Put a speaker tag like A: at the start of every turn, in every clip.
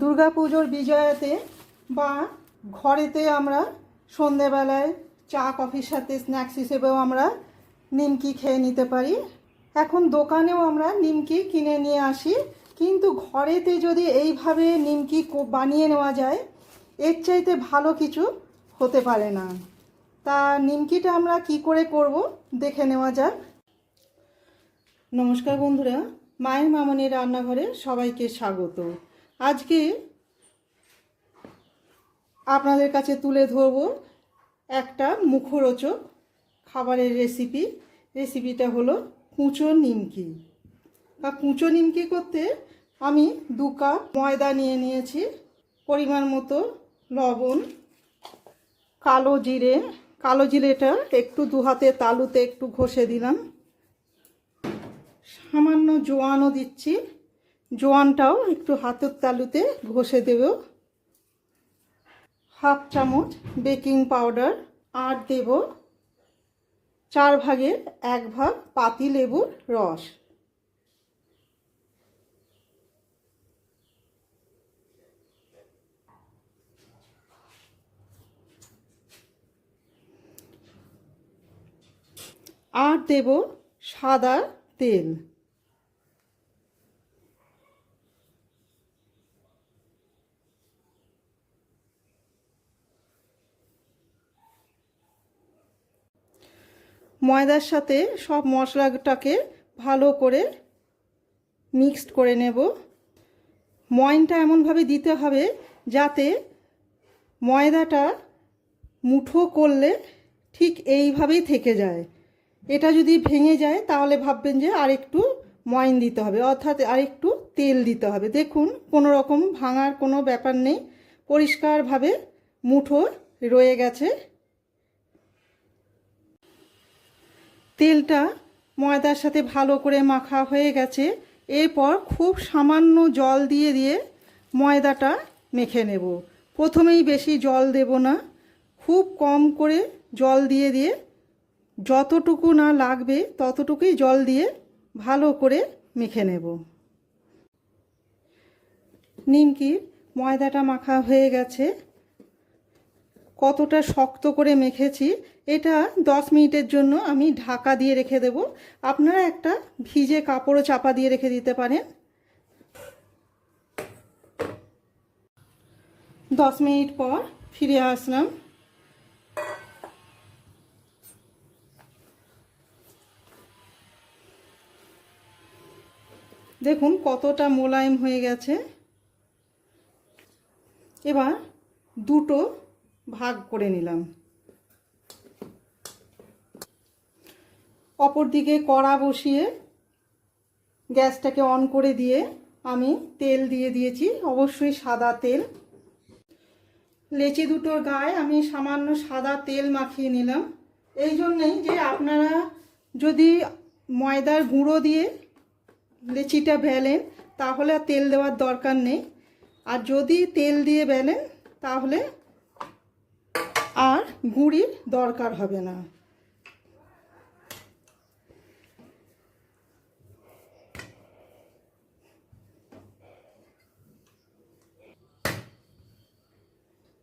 A: দুর্গাপুজোর বিজয়াতে বা ঘরেতে আমরা সন্ধেবেলায় চা, কফির সাথে স্ন্যাক্স হিসেবেও আমরা নিমকি খেয়ে নিতে পারি। এখন দোকানেও আমরা নিমকি কিনে নিয়ে আসি। কিন্তু ঘরেতে যদি এইভাবে নিমকি বানিয়ে নেওয়া যায়, এর চাইতে ভালো কিছু হতে পারে না। তা নিমকিটা আমরা কি করে করব দেখে নেওয়া যাক। নমস্কার বন্ধুরা, মায়ের মামনির রান্নাঘরে সবাইকে স্বাগত। আজকে আপনাদের কাছে তুলে ধরব একটা মুখরোচক খাবারের রেসিপি রেসিপিটা হলো কুঁচো নিমকি। বা কুঁচো নিমকি করতে আমি দু কাপ ময়দা নিয়ে নিয়েছি, পরিমাণ মতো লবণ, কালো জিরে। কালো জিরেটা একটু দু হাতে তালুতে একটু ঘষে দিলাম। সামান্য জোয়ানও দিচ্ছি। জোয়ানটাও একটু হাতের তালুতে ঘষে দেব। হাফ চামচ বেকিং পাউডার আর দেব চার ভাগের এক ভাগ পাতি লেবুর রস। আর দেব সাদা তেল। ময়দার সাথে সব মশলাটাকে ভালো করে মিক্সড করে নেব। ময়নটা এমনভাবে দিতে হবে যাতে ময়দাটা মুঠো করলে ঠিক এইভাবেই থেকে যায়। এটা যদি ভেঙে যায় তাহলে ভাববেন যে আরেকটু ময়ন দিতে হবে, অর্থাৎ আরেকটু তেল দিতে হবে। দেখুন, কোনো রকম ভাঙার কোনো ব্যাপার নেই। পরিষ্কারভাবে মুঠো রয়ে গেছে। তেলটা ময়দার সাথে ভালো করে মাখা হয়ে গেছে। এরপর খুব সামান্য জল দিয়ে দিয়ে ময়দাটা মেখে নেব। প্রথমেই বেশি জল দেব না। খুব কম করে জল দিয়ে দিয়ে যতটুকু না লাগবে ততটুকুই জল দিয়ে ভালো করে মেখে নেব। নিমকির ময়দাটা মাখা হয়ে গেছে। কতটা শক্ত করে মেখেছি, এটা দশ মিনিটের জন্য আমি ঢাকা দিয়ে রেখে দেব। আপনারা একটা ভিজে কাপড়ও চাপা দিয়ে রেখে দিতে পারেন। দশ মিনিট পর ফিরে আসলাম। দেখুন কতটা মোলায়েম হয়ে গেছে। এবার দুটো ভাগ করে নিলাম। অপর দিকে কড়া বসিয়ে গ্যাসটাকে অন করে দিয়ে আমি তেল দিয়ে দিয়েছি, অবশ্যই সাদা তেল। লেচি দুটোর গায়ে আমি সামান্য সাদা তেল মাখিয়ে নিলাম। এই জন্যেই যে আপনারা যদি ময়দার গুঁড়ো দিয়ে লেচিটা বেলেন, তাহলে তেল দেওয়ার দরকার নেই। আর যদি তেল দিয়ে বেলেন, তাহলে আর গুঁড়ির দরকার হবে না।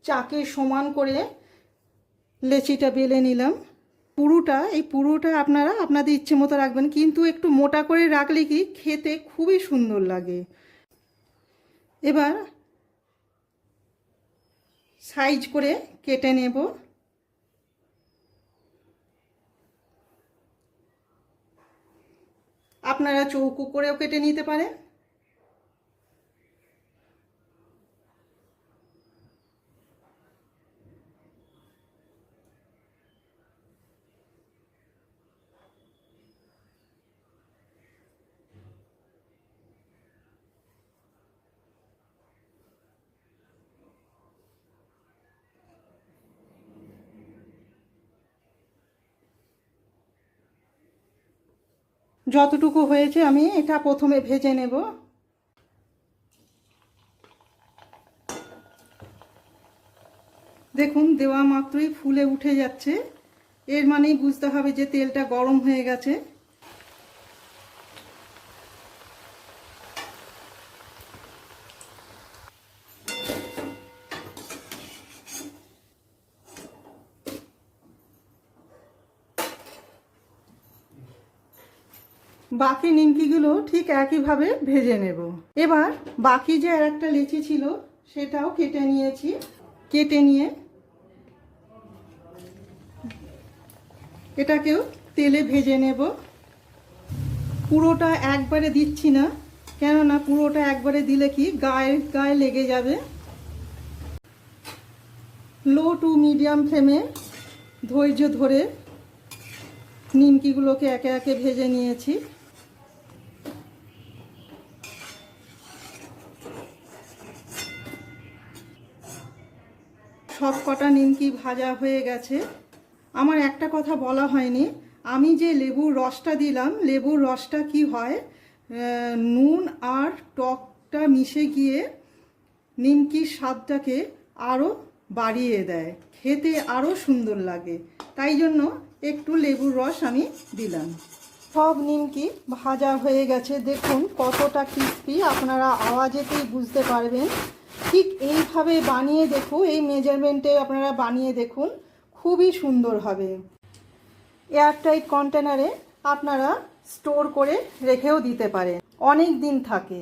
A: চাকে সমান করে লেচিটা বেলে নিলাম। পুরোটা, এই পুরোটা আপনারা আপনাদের ইচ্ছে মতো রাখবেন, কিন্তু একটু মোটা করে রাখলে কি খেতে খুবই সুন্দর লাগে। এবার সাইজ করে কেটে নেব। আপনারা চৌকো করেও কেটে নিতে পারেন। যতটুকু হয়েছে, আমি এটা প্রথমে ভেজে নেব। দেখুন, দেওয়া মাত্রই ফুলে উঠে যাচ্ছে। এর মানেই বুঝতে হবে যে তেলটা গরম হয়ে গেছে। বাকি নিমকিগুলো ঠিক একইভাবে ভেজে নেব। এবার বাকি যে আর একটা লিচি ছিল, সেটাও কেটে নিয়েছি। কেটে নিয়ে এটাকেও তেলে ভেজে নেব। পুরোটা একবারে দিচ্ছি না, কেননা পুরোটা একবারে দিলে কি গায়ে গায়ে লেগে যাবে। লো টু মিডিয়াম ফ্লেমে ধৈর্য ধরে নিমকিগুলোকে একে একে ভেজে নিয়েছি। সব কটা নিমকি ভাজা হয়ে গেছে। আমার একটা কথা বলা হয়নি। আমি যে লেবুর রসটা দিলাম, লেবুর রসটা কি হয়? নুন আর টকটা মিশে গিয়ে নিমকির স্বাদটাকে আরও বাড়িয়ে দেয়। খেতে আরও সুন্দর লাগে। তাই জন্য একটু লেবুর রস আমি দিলাম। সব নিমকি ভাজা হয়ে গেছে। দেখুন কতটা ক্রিস্পি আপনারা আওয়াজেতেই বুঝতে পারবেন। ঠিক এইভাবে বানিয়ে দেখুন, এই মেজারমেন্টে আপনারা বানিয়ে দেখুন, খুবই সুন্দর হবে। এয়ারটাইট কন্টেনারে আপনারা স্টোর করে রেখেও দিতে পারে অনেক দিন থাকে।